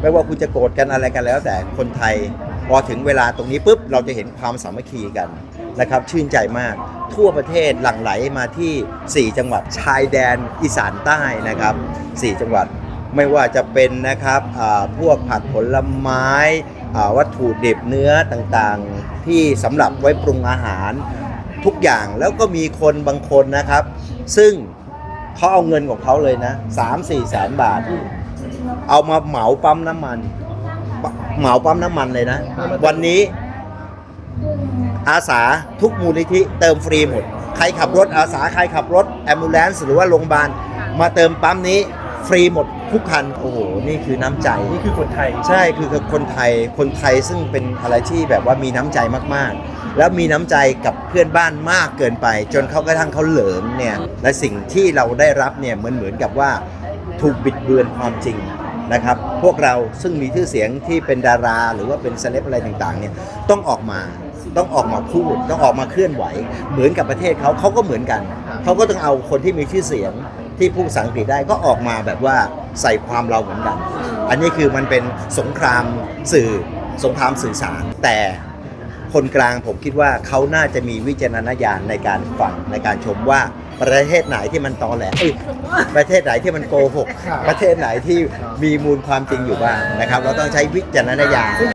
ไม่ว่าคุณจะโกรธกันอะไรกันแล้ว แต่คนไทยพอถึงเวลาตรงนี้ปุ๊บเราจะเห็นความสามัคคีกันนะครับชื่นใจมากทั่วประเทศหลั่งไหลมาที่ 4 จังหวัดชายแดนอีสานใต้นะครับ 4 จังหวัดไม่ว่าจะเป็นนะครับพวกผักผลไม้วัตถุดิบเนื้อต่างๆ ที่สำหรับไว้ปรุงอาหารทุกอย่างแล้วก็มีคนบางคนนะครับ ซึ่งเขาเอาเงินของเขาเลยนะ 3-4แสนบาท เอามาเหมาปั๊มน้ำมันปเหมาปั๊มน้ำมันเลยนะ วันนี้อาสาทุกมูลนิธิเติมฟรีหมด ใครขับรถอาสาใครขับรถแอมบูเลนซ์หรือว่าโรงพยาบาลมาเติมปั๊มนี้ฟรีหมดทุกคัน โอ้โห นี่คือน้ำใจ นี่คือคนไทย ใช่คือคนไทย คนไทยซึ่งเป็นอะไรที่แบบว่ามีน้ำใจมากๆ แล้วมีน้ำใจกับเพื่อนบ้านมากเกินไป จนเขากระทั่งเขาเหลิงเนี่ย และสิ่งที่เราได้รับเนี่ยเหมือนเหมือนกับว่าถูกบิดเบือนความจริง นะครับพวกเราซึ่งมีชื่อเสียงที่เป็นดารา หรือว่าเป็นเซเลบอะไรต่างๆเนี่ยต้องออกมาต้องออกมาพูดต้องออกมาเคลื่อนไหว เหมือนกับประเทศเขาเขาก็เหมือนกันเขาก็ต้องเอาคนที่มีชื่อเสียงที่พูดภาษาอังกฤษได้ก็ออกมาแบบว่าใส่ความเราเหมือนกัน อันนี้คือมันเป็นสงครามสื่อสงครามสื่อสารแต่คนกลางผมคิดว่าเขาน่าจะมีวิจารณญาณในการฟังในการชมว่า ประเทศไหนที่มันตอแหลเอ้ยประเทศไหนที่มันโกหก ประเทศไหนที่มีมูลความจริงอยู่บ้างนะครับ เราต้องใช้วิจารณญาณ